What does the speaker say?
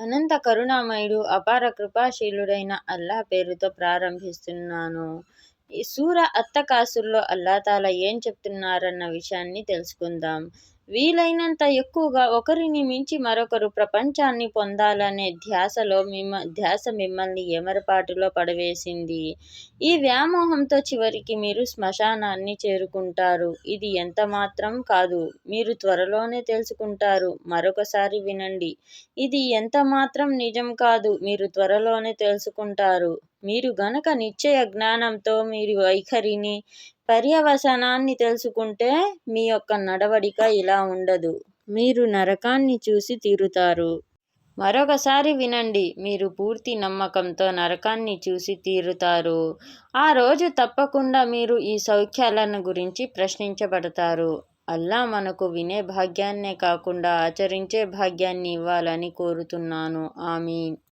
అనంత కరుణామయుడు అపార కృపాశీలుడైన అల్లా పేరుతో ప్రారంభిస్తున్నాను. ఈ సూర అత్తకాసుర్లో అల్లాతాలా ఏం చెప్తున్నారన్న విషయాన్ని తెలుసుకుందాం. వీలైనంత ఎక్కువగా ఒకరిని మించి మరొకరు ప్రపంచాన్ని పొందాలనే ధ్యాసలో మిమ్మ ధ్యాస మిమ్మల్ని ఎమరపాటులో పడవేసింది. ఈ వ్యామోహంతో చివరికి మీరు శ్మశానాన్ని చేరుకుంటారు. ఇది ఎంత మాత్రం కాదు మీరు త్వరలోనే తెలుసుకుంటారు. మరొకసారి వినండి. ఇది ఎంత మాత్రం నిజం కాదు మీరు త్వరలోనే తెలుసుకుంటారు. మీరు గనక నిశ్చయ జ్ఞానంతో మీరు వైఖరిని పర్యవసానాన్ని తెలుసుకుంటే మీ యొక్క నడవడిక ఇలా ఉండదు. మీరు నరకాన్ని చూసి తీరుతారు. మరొకసారి వినండి మీరు పూర్తి నమ్మకంతో నరకాన్ని చూసి తీరుతారు. ఆ రోజు తప్పకుండా మీరు ఈ సౌఖ్యాలను గురించి ప్రశ్నించబడతారు. అల్లా మనకు వినే భాగ్యాన్నే కాకుండా ఆచరించే భాగ్యాన్ని ఇవ్వాలని కోరుతున్నాను. ఆమీన్.